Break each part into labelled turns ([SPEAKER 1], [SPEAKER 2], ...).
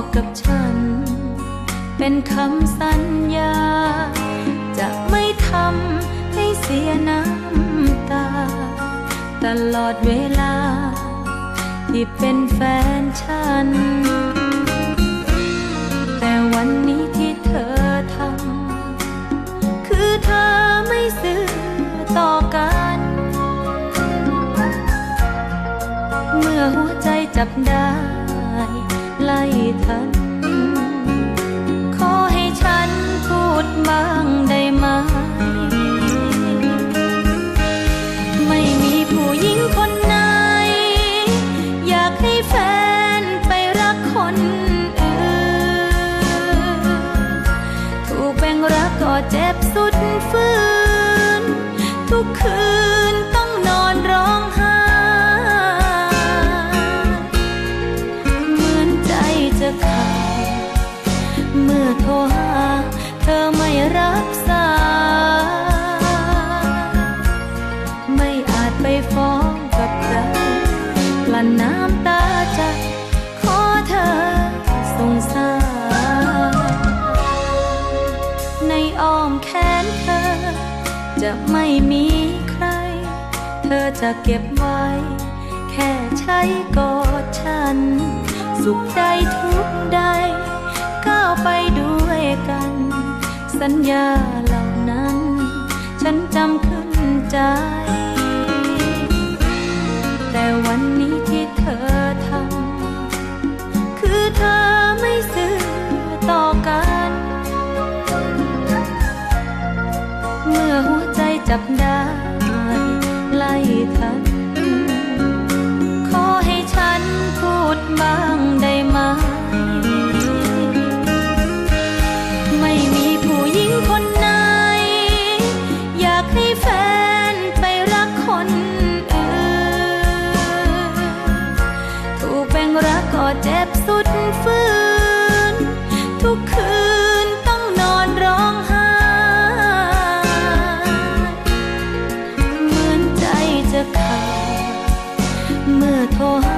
[SPEAKER 1] บอกกับฉัน เป็นคำสัญญา จะไม่ทำให้เสียน้ำตา ตลอดเวลา ที่เป็นแฟนฉัน แต่วันนี้ที่เธอทำคือเธอไม่ซื่อต่อกัน เมื่อหัวใจจับได้ ทัน ขอให้ฉันพูดบ้างได้ไหม ไม่มีผู้หญิงคนไหน อยากให้แฟนไปรักคนอื่น ถูกแบ่งรักก็เจ็บสุดฝืน รับสายไม่อาจไปฟ้องกับใครกลั้นน้ำตาใจขอเธอสงสาร ในอ้อมแขนเธอ จะไม่มีใคร เธอจะเก็บไว้ แค่ใช้กอดฉัน สุขใจทุกใดก้าวไปด้วยกัน สัญญาเหล่านั้น ฉันจำขึ้นใจ แต่วันนี้ที่เธอทำคือเธอไม่ซื่อต่อกัน เมื่อหัวใจจับได้ เจ็บสุดฝืน ทุกคืนต้องนอนร้องไห้ เหมือนใจจะขาดเมื่อโทรหา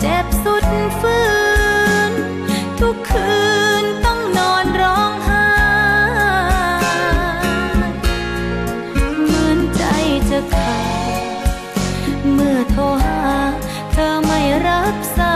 [SPEAKER 1] เจ็บสุดฝืนทุกคืนต้องนอนร้องไห้ เหมือนใจจะขาดเมื่อโทรหา เธอไม่รับสาย